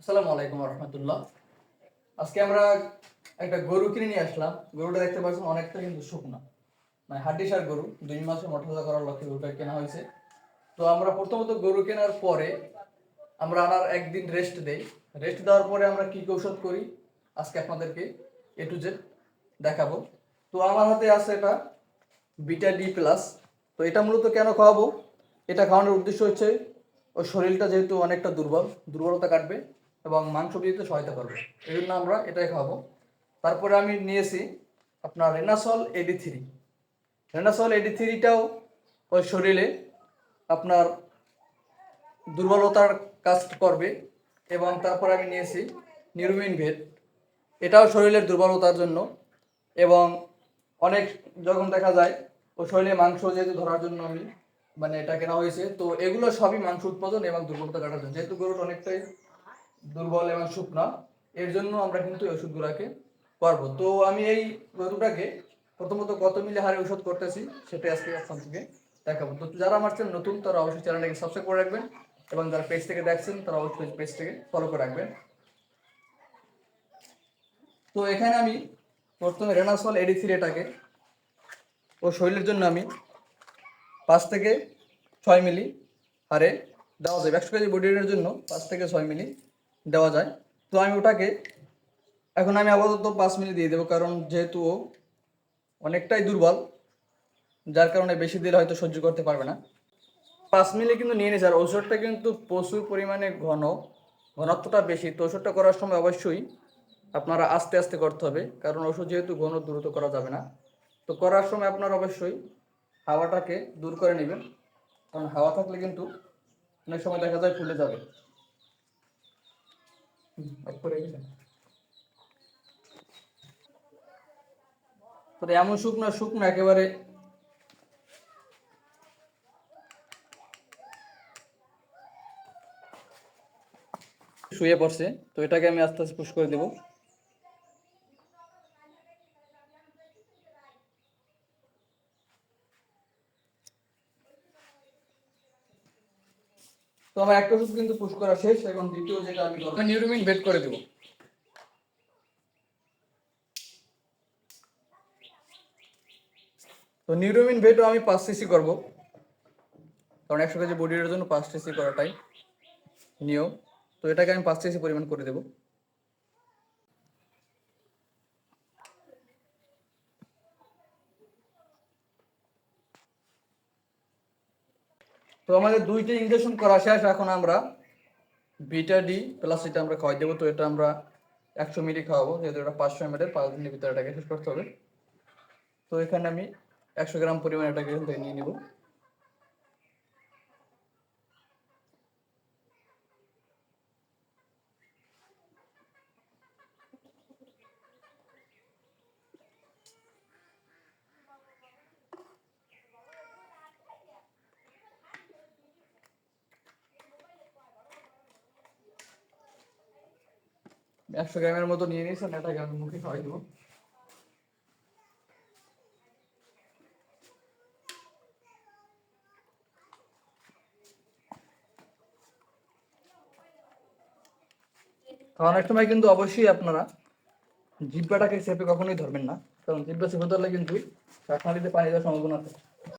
আসসালামু আলাইকুম রহমতুল্লাহ। আজকে আমরা একটা গরু কিনে নিয়ে আসলাম। গরুটা দেখতে পাচ্ছেন অনেকটা কিন্তু শুকনা। মানে হাড্ডিসার গরু, দুই মাসে মোটরজা করার লক্ষ্যে গরুটা কেনা হয়েছে। তো আমরা প্রথমত গরু কেনার পরে আমরা আনার একদিন রেস্ট দেই। রেস্ট দেওয়ার পরে আমরা কি কি ঔষধ করি, আজকে আপনাদেরকে এ টু জেড দেখাবো। তো আমার হাতে আছে এটা বিটা ডি প্লাস তো এটা মূলত কেন খাওয়াবো? এটা খাওয়ানোর উদ্দেশ্য হচ্ছে, ওর শরীরটা যেহেতু অনেকটা দুর্বল, দুর্বলতা কাটবে। এবং মাংস বৃদ্ধিতে সহায়তা করবে। এই জন্য আমরা এটাই খাব তারপরে আমি নিয়েছি আপনার রেনাসল এডি থ্রি রেনাসল এডি থ্রিটাও ওই শরীরে আপনার দুর্বলতার কাজ করবে এবং তারপর আমি নিয়েছি নিউরোমিন ভেট এটাও শরীরের দুর্বলতার জন্য এবং অনেক যখন দেখা যায় ও শরীরে মাংস যেহেতু ধরার জন্য আমি মানে এটা কেনা হয়েছে, তো এগুলো সবই মাংস উৎপাদন এবং দুর্বলতা কাটার জন্য। যেহেতু গরুর অনেকটাই দুর্বল এবং শুকনা, এর জন্য আমরা কিন্তু এই ওষুধগুলোকে করব তো আমি এই গরুটাকে প্রথমত কত মিলে হারে ওষুধ করতেছি সেটা আজকে আপনাদেরকে দেখাবো। তো যারা আমার চ্যানেল নতুন, তারা অবশ্যই চ্যানেলটাকে সাবস্ক্রাইব করে রাখবেন এবং যারা পেজ থেকে দেখছেন, তারা অবশ্যই পেজটাকে ফলো করে রাখবেন। তো এখানে আমি প্রথমে রেনাসল এডি থ্রিটাকে ও শরীরের জন্য আমি পাঁচ থেকে ছয় মিলি হারে দেওয়া যাবে। একশো কেজি বডি জন্য পাঁচ থেকে ছয় মিলি দেওয়া যায়। তো আমি ওটাকে এখন আমি আপাতত পাঁচ মিনিট দিয়ে দেবো, কারণ যেহেতু ও অনেকটাই দুর্বল, যার কারণে বেশি দিলে হয়তো সহ্য করতে পারবে না। পাঁচ মিলি কিন্তু নিয়ে নিয়েছে, আর ওষুধটা কিন্তু প্রচুর পরিমাণে ঘন, ঘনত্বটা বেশি। তো ওষুধটা করার সময় অবশ্যই আপনারা আস্তে আস্তে করতে হবে, কারণ ওষুধ যেহেতু ঘন, দ্রুত করা যাবে না। তো করার সময় আপনারা অবশ্যই হাওয়াটাকে দূর করে নেবেন, কারণ হাওয়া থাকলে কিন্তু অনেক সময় দেখা যায় ফুলে যাবে। হুম, এক করে গেছে। তো এমন শুকনো শুকনো একেবারে শুয়ে পড়ছে তো এটাকে আমি আস্তে আস্তে পুশ করে দেবো তো আমার একটা ওষুধ কিন্তু পুশ করা শেষ এখন দ্বিতীয় যেটা আমি করব। নিউরোমিন বেড করে দেবো। তো নিউরোমিন বেডও আমি পাঁচ সিসি করব। কারণ একশো কেজি বডির জন্য পাঁচ সিসি করাটাই নিয়ম। তো এটাকে আমি পাঁচ সিসি পরিমাণ করে দেবো। তো আমাদের দুইটি ইঞ্জেকশন করা শেষ এখন আমরা। বিটা ডি প্লাস এটা আমরা খাওয়াই দেবো, তো এটা আমরা একশো মিলি খাওয়াবো, যেহেতু এটা পাঁচশো এম এর, পাঁচ দিনের ভিতরে এটাকে শেষ করতে হবে। তো এখানে আমি একশো গ্রাম পরিমাণ এটাকে নিয়ে নিব। একশো গ্রামের মতো নিয়ে নিয়েছেন এটাকে আমি মুখে খাওয়াই দেবো? খাওয়ানোর সময় কিন্তু অবশ্যই আপনারা জিব্বাটাকে চেপে কখনোই ধরবেন না, কারণ জিব্বা চেপে ধরলে কিন্তু শ্বাসনালীতে পানি দেওয়ার সম্ভাবনা থাকে